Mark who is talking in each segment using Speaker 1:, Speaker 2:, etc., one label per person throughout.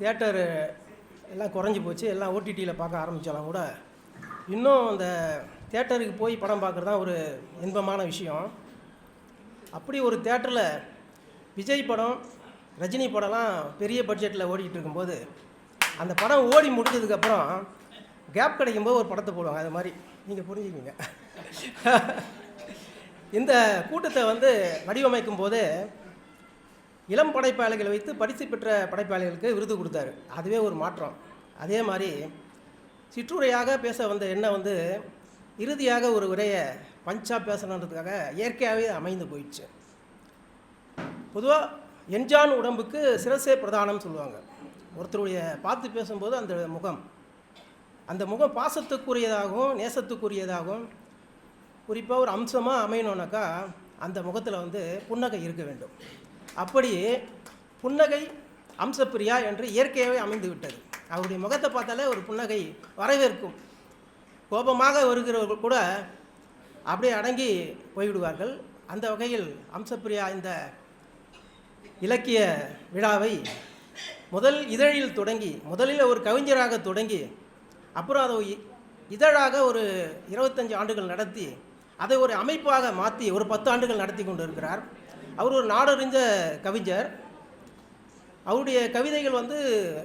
Speaker 1: Theatre எல்லாம் குறைஞ்சி போச்சு. எல்லாம் ஓடிடியில் பார்க்க ஆரம்பித்தாலும் கூட. இன்னும் அந்த தேட்டருக்கு போய் படம் பார்க்குறது தான் ஒரு இன்பமான விஷயம். அப்படி ஒரு தேட்டரில் விஜய் படம் ரஜினி படம்லாம் பெரிய பட்ஜெட்டில் ஓடிக்கிட்டு இருக்கும்போது அந்த படம் ஓடி முடிஞ்சதுக்கப்புறம் கேப் கிடைக்கும்போது ஒரு படத்தை போடுவாங்க. அது மாதிரி. நீங்கள் புரிஞ்சுக்கிங்க. இந்த கூட்டத்தை வந்து வடிவமைக்கும் போது இளம் படைப்பாளிகளை வைத்து பரிசு பெற்ற படைப்பாளிகளுக்கு விருது கொடுத்தாரு. அதுவே ஒரு மாற்றம். அதே மாதிரி சிற்றுரையாக பேச வந்த எண்ணம் வந்து இறுதியாக ஒரு உரையை பஞ்சாக பேசணுன்றதுக்காக இயற்கையாகவே அமைந்து போயிடுச்சு. பொதுவாக என்ஜான் உடம்புக்கு சிரசே பிரதானம் சொல்லுவாங்க. ஒருத்தருடைய பார்த்து பேசும்போது அந்த முகம் அந்த முகம் பாசத்துக்குரியதாகவும் நேசத்துக்குரியதாகவும் குறிப்பாக ஒரு அம்சமாக அமையணுன்னாக்கா அந்த முகத்தில் வந்து புன்னகை இருக்க வேண்டும். அப்படியே புன்னகை அம்சப்பிரியா என்று இயற்கையாகவே அமைந்து விட்டது. அவருடைய முகத்தை பார்த்தாலே ஒரு புன்னகை வரவேற்கும். கோபமாக வருகிறவர்கள் கூட அப்படியே அடங்கி போய்விடுவார்கள். அந்த வகையில் அம்சப்பிரியா இந்த இலக்கிய விழாவை முதல் இதழில் தொடங்கி முதலில் ஒரு கவிஞராக தொடங்கி அப்புறம் அதை இதழாக ஒரு இருபத்தஞ்சு ஆண்டுகள் நடத்தி அதை ஒரு அமைப்பாக மாற்றி ஒரு பத்து ஆண்டுகள் நடத்தி கொண்டு இருக்கிறார் அவர் ஒரு நாடறிஞ்ச கவிஞர். அவருடைய கவிதைகள் வந்து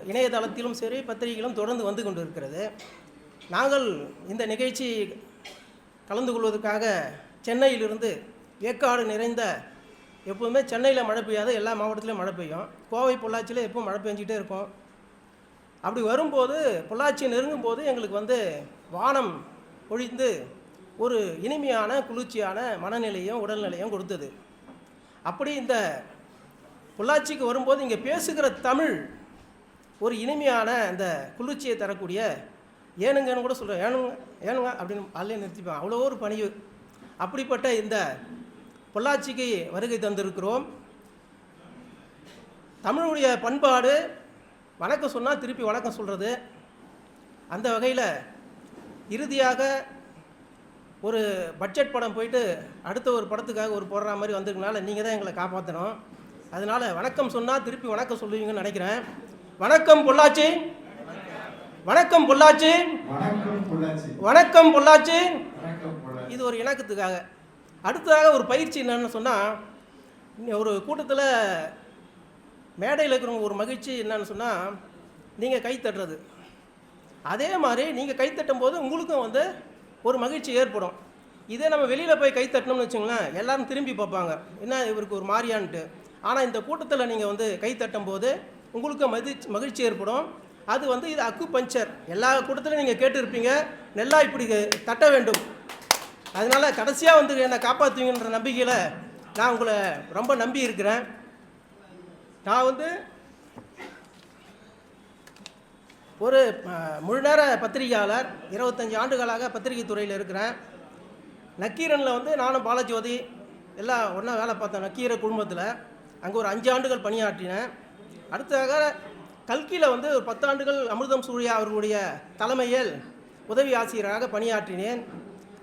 Speaker 1: இணையதளத்திலும் சரி பத்திரிகையிலும் தொடர்ந்து வந்து கொண்டு இருக்கிறது நாங்கள் இந்த நிகழ்ச்சி கலந்து கொள்வதற்காக சென்னையிலிருந்து ஏற்காடு நிறைந்த எப்போதுமே சென்னையில் மழை பெய்யாத எல்லா மாவட்டத்திலையும் மழை பெய்யும். கோவை பொள்ளாச்சியில் எப்பவும் மழை பெஞ்சிட்டே இருக்கும். அப்படி வரும்போது பொள்ளாச்சி நெருங்கும் போது எங்களுக்கு வந்து வானம் ஒழிந்து ஒரு இனிமையான குளிர்ச்சியான மனநிலையும் உடல்நிலையும் கொடுத்தது. அப்படி இந்த பொள்ளாச்சிக்கு வரும்போது இங்கே பேசுகிற தமிழ் ஒரு இனிமையான அந்த குளிர்ச்சியை தரக்கூடிய ஏனுங்கன்னு கூட சொல்கிறேன் ஏனுங்க ஏனுங்க அப்படின்னு அல்லையே நிறுத்திப்பேன். அவ்வளோ ஒரு பணிவு. அப்படிப்பட்ட இந்த பொள்ளாச்சிக்கு வருகை தந்திருக்கிறோம். தமிழுடைய பண்பாடு வணக்கம் சொன்னால் திருப்பி வணக்கம் சொல்கிறது அந்த வகையில் இறுதியாக ஒரு பட்ஜெட் படம் போயிட்டு அடுத்த ஒரு படத்துக்காக ஒரு போடுற மாதிரி வந்திருக்கனால நீங்கள் தான் எங்களை காப்பாற்றணும் அதனால் வணக்கம் சொன்னால் திருப்பி வணக்கம் சொல்லுவீங்கன்னு நினைக்கிறேன். வணக்கம் பொள்ளாச்சி. வணக்கம் பொள்ளாச்சி.
Speaker 2: வணக்கம் பொள்ளாச்சி.
Speaker 1: இது ஒரு இணக்கத்துக்காக. அடுத்ததாக ஒரு பயிற்சி என்னன்னு சொன்னால் ஒரு கூட்டத்தில் மேடையில் இருக்கிறவங்க ஒரு மகிழ்ச்சி என்னன்னு சொன்னால் நீங்கள் கை தட்டுறது. அதே மாதிரி நீங்கள் கை தட்டும் போது உங்களுக்கும் வந்து ஒரு மகிழ்ச்சி ஏற்படும். இதே நம்ம வெளியில் போய் கை தட்டினோம்னு வச்சுங்களேன் எல்லாரும் திரும்பி பார்ப்பாங்க. என்ன இவருக்கு ஒரு மாதிரியான்ட்டு. ஆனால் இந்த கூட்டத்தில் நீங்கள் வந்து கை தட்டும் போது உங்களுக்கு மகிழ்ச்சி மகிழ்ச்சி ஏற்படும். அது வந்து இது அக்கு பஞ்சர் எல்லா கூட்டத்திலும் நீங்கள் கேட்டிருப்பீங்க நல்லா இப்படி தட்ட வேண்டும். அதனால் கடைசியாக வந்து என்னை காப்பாற்றுவீங்கன்ற நம்பிக்கையில் நான் உங்களை ரொம்ப நம்பி இருக்கிறேன். நான் வந்து ஒரு முழு முழுநேர பத்திரிகையாளர் இருபத்தஞ்சி ஆண்டுகளாக பத்திரிகை துறையில் இருக்கிறேன். நக்கீரனில் வந்து நானும் பாலஜோதி எல்லாம் ஒன்றா வேலை பார்த்தேன் நக்கீர குழுமத்தில். அங்கே ஒரு அஞ்சு ஆண்டுகள் பணியாற்றினேன். அடுத்ததாக கல்கியில் வந்து ஒரு பத்தாண்டுகள் அமிர்தம் சூர்யா அவர்களுடைய தலைமையில் உதவி ஆசிரியராக பணியாற்றினேன்.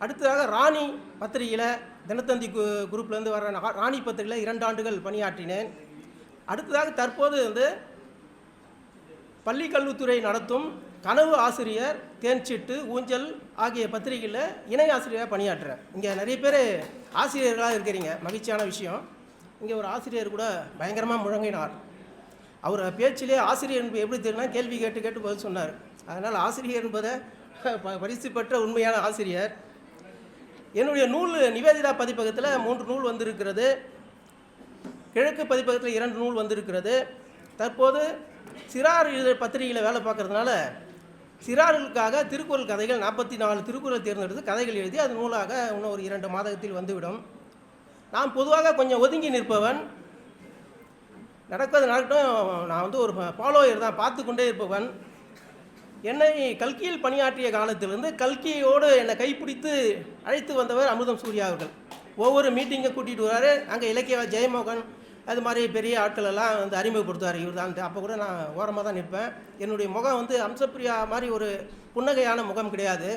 Speaker 1: அடுத்ததாக ராணி பத்திரிகையில் தினத்தந்தி கு குரூப்லேருந்து வர ராணி பத்திரிகையில் இரண்டு ஆண்டுகள் பணியாற்றினேன். அடுத்ததாக தற்போது வந்து பள்ளி கல்வித்துறை நடத்தும் கனவு ஆசிரியர் தேன்சிட்டு ஊஞ்சல் ஆகிய பத்திரிகையில் இணை ஆசிரியராக பணியாற்றுறேன் இங்கே நிறைய பேர் ஆசிரியர்களாக இருக்கிறீங்க. மகிழ்ச்சியான விஷயம். இங்கே ஒரு ஆசிரியர் கூட பயங்கரமாக முழங்கினார். அவர் பேச்சிலே ஆசிரியர் என்பது எப்படி தெரியும்னா கேள்வி கேட்டு கேட்டு பதில் சொன்னார். அதனால் ஆசிரியர் என்பதை ப- பரிசு பெற்ற உண்மையான ஆசிரியர். என்னுடைய நூல் நிவேதிதா பதிப்பகத்தில் மூன்று நூல் வந்திருக்கிறது. கிழக்கு பதிப்பகத்தில் இரண்டு நூல் வந்திருக்கிறது. தற்போது சிறார் இதழ் பத்திரிகையில் வேலை பார்க்கறதுனால சிறார்களுக்காக திருக்குறள் கதைகள் நாற்பத்தி நாலு திருக்குறள் தேர்ந்தெடுத்து கதைகள் எழுதி அது நூலாக இன்னும் ஒரு இரண்டு மாதத்தில் வந்துவிடும். நான் பொதுவாக கொஞ்சம் ஒதுங்கி நிற்பவன். நடக்கிறது நடக்கட்டும் நான் வந்து ஒரு ஃபாலோயர் தான் பார்த்து கொண்டே இருப்பவன். என்னை கல்கியில் பணியாற்றிய காலத்திலிருந்து கல்கியோடு என்னை கைப்பிடித்து அழைத்து வந்தவர் அமிர்தம் சூர்யா அவர்கள். ஒவ்வொரு மீட்டிங்கை கூட்டிகிட்டு வராரு அங்கே இலக்கிய ஜெயமோகன் அது மாதிரி பெரிய ஆட்கள் எல்லாம் வந்து அறிமுகப்படுத்துவார். இவர் தான். அப்போ கூட நான் ஓரமாக தான் நிற்பேன். என்னுடைய முகம் வந்து அம்சப்பிரியா மாதிரி ஒரு புன்னகையான முகம் கிடையாது.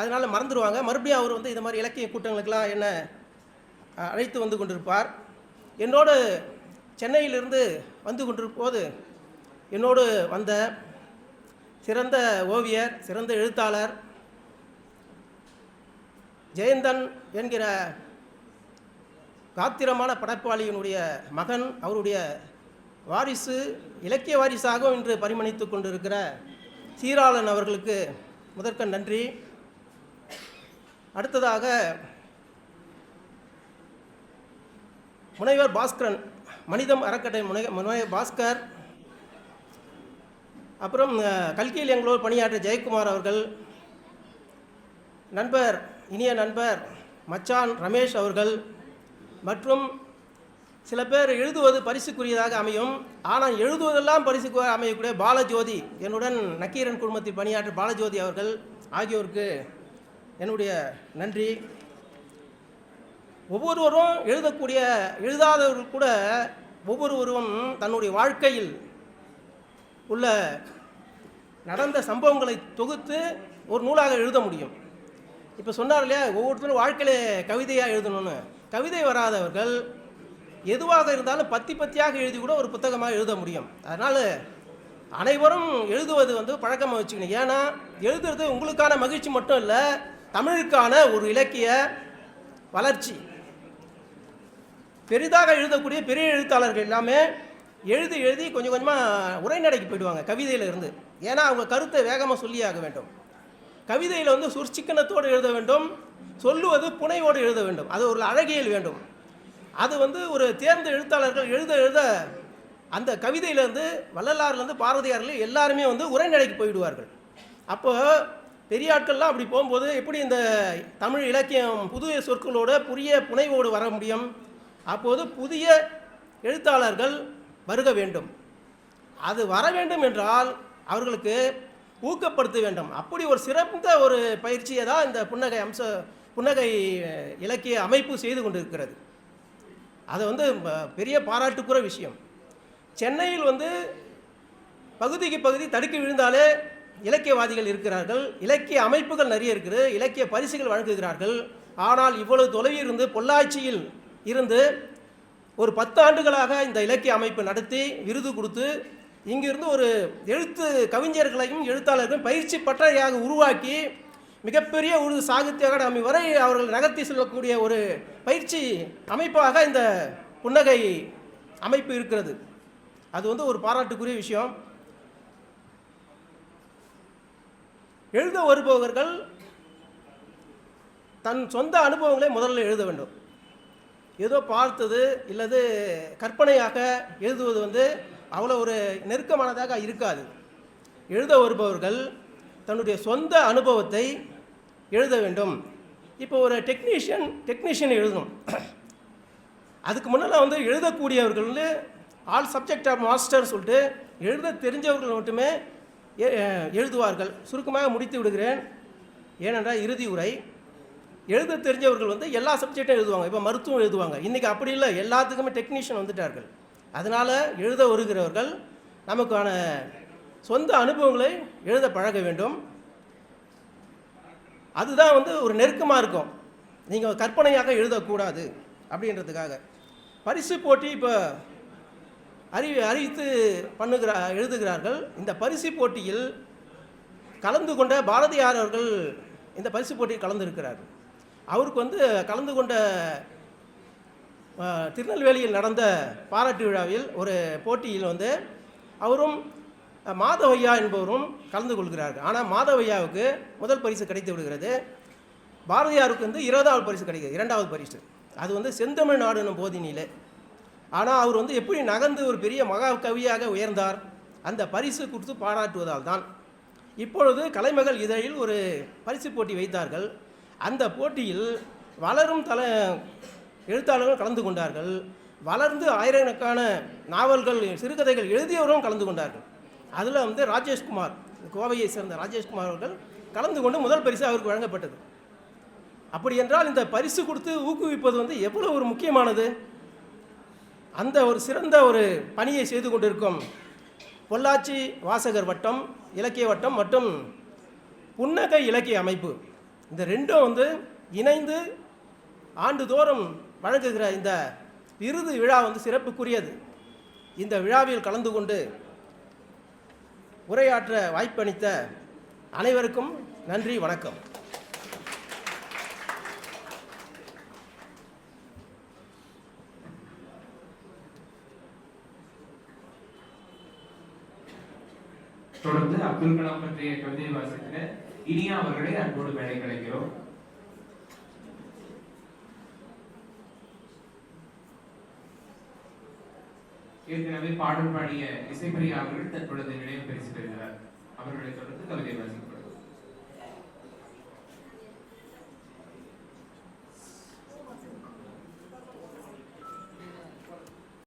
Speaker 1: அதனால் மறந்துடுவாங்க மறுபடியும் அவர் வந்து இது மாதிரி இலக்கிய கூட்டங்களுக்கெல்லாம் என்ன அழைத்து வந்து கொண்டிருப்பார். என்னோடு சென்னையிலிருந்து வந்து கொண்டிருப்போது என்னோடு வந்த சிறந்த ஓவியர் சிறந்த எழுத்தாளர் ஜெயந்தன் என்கிற காத்திரமான படைப்பாளியினுடைய மகன் அவருடைய வாரிசு இலக்கிய வாரிசாகவும் இன்று பரிமணித்து கொண்டிருக்கிற சீராளன் அவர்களுக்கு முதற்க நன்றி. அடுத்ததாக முனைவர் பாஸ்கரன் மனிதம் அறக்கட்டை முனை முனைவர் பாஸ்கர் அப்புறம் கல்கியில் எங்களோடு பணியாற்றிய ஜெயக்குமார் அவர்கள் நண்பர் இனிய நண்பர் மச்சான் ரமேஷ் அவர்கள் மற்றும் சில பேர் எழுதுவது பரிசுக்குரியதாக அமையும். ஆனால் எழுதுவதெல்லாம் பரிசுக்கு அமையக்கூடிய பாலஜோதி என்னுடன் நக்கீரன் குடும்பத்தில் பணியாற்றும் பாலஜோதி அவர்கள் ஆகியோருக்கு என்னுடைய நன்றி. ஒவ்வொருவரும் எழுதக்கூடிய எழுதாதவர்கள் கூட ஒவ்வொருவரும் தன்னுடைய வாழ்க்கையில் உள்ள நடந்த சம்பவங்களை தொகுத்து ஒரு நூலாக எழுத முடியும். இப்போ சொன்னார் இல்லையா ஒவ்வொருத்தரும் வாழ்க்கையில் கவிதையாக எழுதணும்னு. கவிதை வராதவர்கள் எதுவாக இருந்தாலும் பத்தி பத்தியாக எழுதி கூட ஒரு புத்தகமாக எழுத முடியும். அதனால் அனைவரும் எழுதுவது வந்து பழக்கமாக வச்சுக்கணும். ஏன்னா எழுதுறது உங்களுக்கான மகிழ்ச்சி மட்டும் இல்லை தமிழுக்கான ஒரு இலக்கிய வளர்ச்சி. பெரிதாக எழுதக்கூடிய பெரிய எழுத்தாளர்கள் எல்லாமே எழுதி எழுதி கொஞ்சம் கொஞ்சமாக உரைநடைக்கு போயிடுவாங்க கவிதையில் இருந்து. ஏன்னா அவங்க கருத்தை வேகமாக சொல்லியாக வேண்டும். கவிதையில் வந்து சுர்ச்சிக்கனத்தோடு எழுத வேண்டும். சொல்லுவது புனைவோடு எழுத வேண்டும். அது ஒரு அழகியல் வேண்டும். அது வந்து ஒரு தேர்ந்த எழுத்தாளர்கள் எழுத எழுத அந்த கவிதையிலேருந்து வள்ளலார்லேருந்து பாரதியாரில் எல்லாருமே வந்து உரைநடைக்கு போயிடுவார்கள். அப்போ பெரிய ஆட்கள்லாம் அப்படி போகும்போது எப்படி இந்த தமிழ் இலக்கியம் புதிய சொற்களோட புதிய புனைவோடு வர முடியும்? அப்போது புதிய எழுத்தாளர்கள் வருக வேண்டும். அது வர வேண்டும் என்றால் அவர்களுக்கு ஊக்கப்படுத்த வேண்டும். அப்படி ஒரு சிறந்த ஒரு பயிற்சியை தான் இந்த புன்னகை அம்ச புன்னகை இலக்கிய அமைப்பு செய்து கொண்டிருக்கிறது. அது வந்து பெரிய பாராட்டுக்குற விஷயம். சென்னையில் வந்து பகுதிக்கு பகுதி தடுக்கி விழுந்தாலே இலக்கியவாதிகள் இருக்கிறார்கள். இலக்கிய அமைப்புகள் நிறைய இருக்குது. இலக்கிய பரிசுகள் வழங்குகிறார்கள். ஆனால் இவ்வளவு தொலைவில் இருந்து பொள்ளாச்சியில் இருந்து ஒரு பத்து ஆண்டுகளாக இந்த இலக்கிய அமைப்பு நடத்தி விருது கொடுத்து இங்கிருந்து ஒரு எழுத்து கவிஞர்களையும் எழுத்தாளர்களையும் பயிற்சி பட்டறையாக உருவாக்கி மிகப்பெரிய ஒரு சாகித்ய அகாடமி வரை அவர்கள் நகர்த்தி செல்லக்கூடிய ஒரு பயிற்சி அமைப்பாக இந்த புன்னகை அமைப்பு இருக்கிறது. அது வந்து ஒரு பாராட்டுக்குரிய விஷயம். எழுத வருபவர்கள் தன் சொந்த அனுபவங்களை முதல்ல எழுத வேண்டும். ஏதோ பார்த்தது இல்லது கற்பனையாக எழுதுவது வந்து அவ்வளோ ஒரு நெருக்கமானதாக இருக்காது. எழுத வருபவர்கள் தன்னுடைய சொந்த அனுபவத்தை எழுத வேண்டும். இப்போ ஒரு டெக்னீஷியன் டெக்னீஷியன் எழுதணும். அதுக்கு முன்னால் வந்து எழுதக்கூடியவர்கள் வந்து ஆல் சப்ஜெக்ட் ஆஃப் மாஸ்டர் சொல்லிட்டு எழுத தெரிஞ்சவர்கள் மட்டுமே எ- எழுதுவார்கள். சுருக்கமாக முடித்து விடுகிறேன். ஏனென்றால் இறுதி உரை. எழுத தெரிஞ்சவர்கள் வந்து எல்லா சப்ஜெக்டும் எழுதுவாங்க. இப்போ மருத்துவம் எழுதுவாங்க. இன்றைக்கி அப்படி இல்லை. எல்லாத்துக்குமே டெக்னீஷியன் வந்துட்டார்கள். அதனால் எழுத வருகிறவர்கள் நமக்கான சொந்த அனுபவங்களை எழுத பழக வேண்டும். அதுதான் வந்து ஒரு நெருக்கமாக இருக்கும். நீங்கள் கற்பனையாக எழுதக்கூடாது அப்படின்றதுக்காக. பரிசு போட்டி இப்போ அறி அறிவித்து பண்ணுகிறா எழுதுகிறார்கள். இந்த பரிசு போட்டியில் கலந்து கொண்ட பாரதியார் அவர்கள் இந்த பரிசு போட்டியில் கலந்துருக்கிறார். அவருக்கு வந்து கலந்து கொண்ட திருநெல்வேலியில் நடந்த பாராட்டு விழாவில் ஒரு போட்டியில் வந்து அவரும் மாதவையா என்பவரும் கலந்து கொள்கிறார்கள். ஆனால் மாதவையாவுக்கு முதல் பரிசு கிடைத்து விடுகிறது. பாரதியாருக்கு வந்து இருபதாவது பரிசு கிடைக்குது இரண்டாவது பரிசு. அது வந்து செந்தமிழ் நாடுன்னு போதினிலே. ஆனால் அவர் வந்து எப்படி நகர்ந்து ஒரு பெரிய மகா கவியாக உயர்ந்தார் அந்த பரிசு கொடுத்து பாராட்டுவதால் தான். இப்பொழுது கலைமகள் இதழில் ஒரு பரிசு போட்டி வைத்தார்கள். அந்த போட்டியில் வளரும் தல எழுத்தாளர்கள் கலந்து கொண்டார்கள். வளர்ந்து ஆயிரக்கணக்கான நாவல்கள் சிறுகதைகள் எழுதியவரும் கலந்து கொண்டார்கள். அதில் வந்து ராஜேஷ்குமார் கோவையை சேர்ந்த ராஜேஷ்குமார் அவர்கள் கலந்து கொண்டு முதல் பரிசு அவருக்கு வழங்கப்பட்டது. அப்படி என்றால் இந்த பரிசு கொடுத்து ஊக்குவிப்பது வந்து எவ்வளவு ஒரு முக்கியமானது? அந்த ஒரு சிறந்த ஒரு பணியை செய்து கொண்டிருக்கும் பொள்ளாச்சி வாசகர் வட்டம் இலக்கிய வட்டம் மற்றும் புன்னகை இலக்கிய அமைப்பு. இந்த ரெண்டும் வந்து இணைந்து ஆண்டுதோறும் வழங்குகிற இந்த விருது விழா வந்து சிறப்புக்குரியது. இந்த விழாவில் கலந்து கொண்டு உரையாற்ற வாய்ப்பளித்த அனைவருக்கும் நன்றி வணக்கம்.
Speaker 3: தொடர்ந்து அப்துல் கலாம் பற்றிய கவிதை வாசிக்கிற இனியா அவர்களை அன்போடு வேலை கிடைக்கிறோம் ஏற்கனவே பாடல் பாடிய இசைப்பிரியா அவர்கள் தற்பொழுது நினைவு பரிசு பெறுகிறார் அவர்களை தொடர்ந்து கவிதை வாசிக்கப்படும்